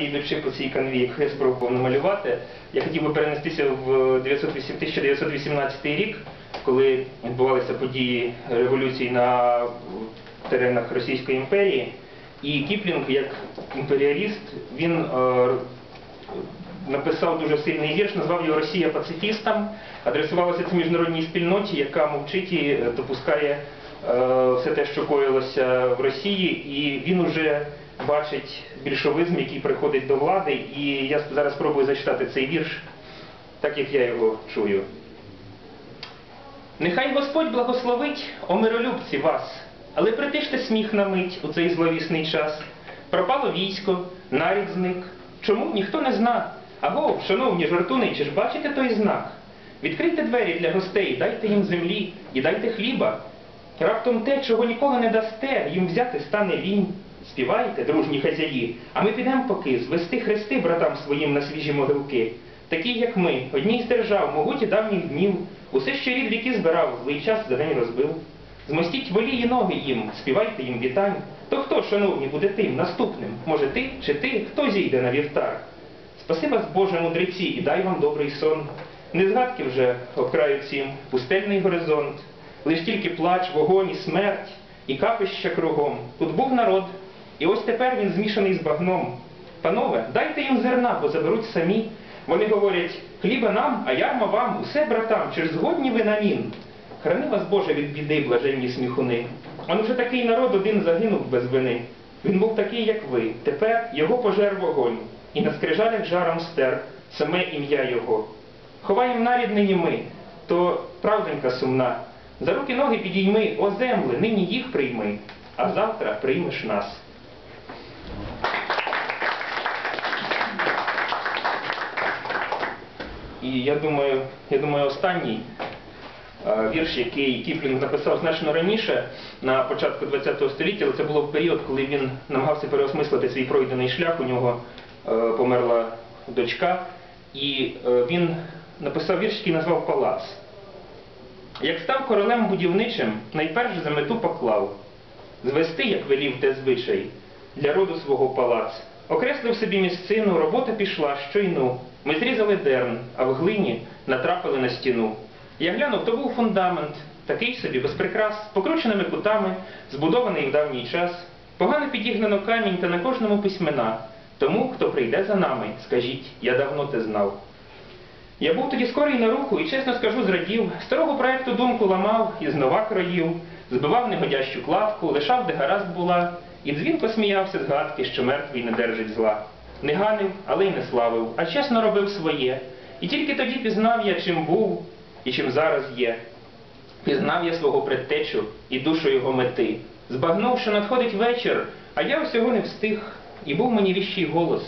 насправді, йдучи по цій канві, яку я спробував намалювати, я хотів би перенестися в 908 1918 рік, коли відбувалися події революції на теренах Російської імперії. І Кіплінг, як імперіаліст, він е, написав дуже сильний вірш, назвав його Росія пацифістом, адресувалося це міжнародній спільноті, яка мовчить і е, допускає все те, що коїлося в Росії, і він уже бачить більшовизм, який приходить до влади. І я зараз спробую зачитати цей вірш, так як я його чую. Нехай Господь благословить, о миролюбці вас, але притиште сміх на мить у цей зловісний час. Пропало військо, нарід зник. Чому ніхто не зна? Аго, шановні жартуни, чи ж бачите той знак? Відкрийте двері для гостей, дайте їм землі і дайте хліба. Раптом те, чого ніколи не дасте, їм взяти стане лінь. Співайте, дружні хазяї, а ми підемо поки звести хрести братам своїм на свіжі могилки. Такі, як ми, одній з держав, могуті давніх днів, усе, що рід віки збирав, злий час за день розбив. Змостіть волії ноги їм, співайте їм вітань. То хто, шановні, буде тим наступним? Може ти чи ти, хто зійде на вівтар? Спаси вас, Боже мудреці, і дай вам добрий сон. Не згадки вже обкрають цім пустельний горизонт, лиш тільки плач, вогонь і смерть, і капища кругом. Тут був народ, і ось тепер він змішаний з багном. Панове, дайте їм зерна, бо заберуть самі. Вони говорять, хліба нам, а ярма вам, усе братам, чи ж згодні ви на мін? Храни вас, Боже, від біди, блаженні сміхуни. Он вже такий народ один загинув без вини. Він був такий, як ви. Тепер його пожер вогонь, і на скрижалях жаром стер саме ім'я його. Ховаєм нарід нині ми, то правденька сумна. За руки ноги підійми, о земле, нині їх прийми, а завтра приймеш нас. І я думаю, я думаю, останній е, вірш, який Кіплінг написав значно раніше, на початку ХХ століття, але це було в період, коли він намагався переосмислити свій пройдений шлях. У нього е, померла дочка, і е, він написав вірш, який назвав Палац. Як став королем будівничим, найперш за мету поклав звести, як велів те звичай, для роду свого палац. Окреслив собі місцину, робота пішла, щойну. Ми зрізали дерн, а в глині натрапили на стіну. Я глянув, то був фундамент, такий собі, без прикрас, з покрученими кутами, збудований в давній час. Погано підігнано камінь та на кожному письмена. Тому, хто прийде за нами, скажіть, я давно те знав. Я був тоді скорий на руку і, чесно скажу, зрадів. Старого проекту думку ламав і знова кроїв, збивав негодящу кладку, лишав, де гаразд була, і дзвінко сміявся з гадки, що мертвий не держить зла. Не ганив, але й не славив, а чесно робив своє. І тільки тоді пізнав я, чим був і чим зараз є. Пізнав я свого предтечу і душу його мети. Збагнув, що надходить вечір, а я всього не встиг, і був мені віщий голос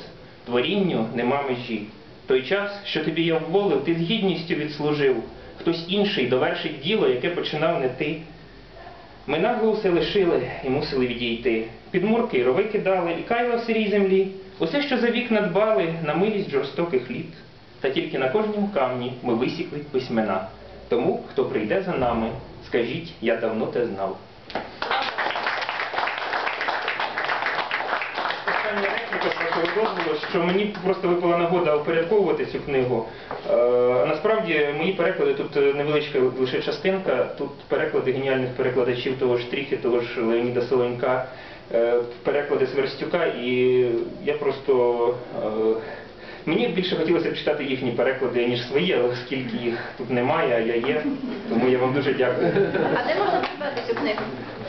творінню нема межі. Той час, що тобі я вволив, ти з гідністю відслужив. Хтось інший довершить діло, яке починав не ти. Ми нагло усе лишили і мусили відійти. Підмурки й рови кидали, і кайла в сирій землі. Усе, що за вікна дбали, на милість жорстоких літ. Та тільки на кожному камні ми висікли письмена. Тому, хто прийде за нами, скажіть, я давно те знав. Вашого дозволу, що мені просто випала нагода упорядковувати цю книгу. Е, насправді мої переклади тут е, невеличка лише частинка. Тут переклади геніальних перекладачів того ж Тріхи, того ж Леоніда Солонька, е, переклади Сверстюка, і я просто. Мені більше хотілося б читати їхні переклади, ніж свої, але оскільки їх тут немає, а я є, тому я вам дуже дякую. А де можна придбати цю книгу?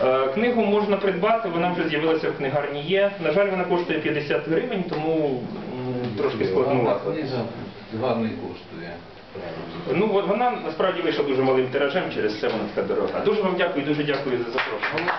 Е, Книгу можна придбати, вона вже з'явилася в книгарні є. На жаль, вона коштує 50 гривень, тому трошки складнувато. Гарний коштує. Ну, от вона насправді вийшла дуже малим тиражем, через це вона така дорога. Дуже вам дякую, дуже дякую за запрошення.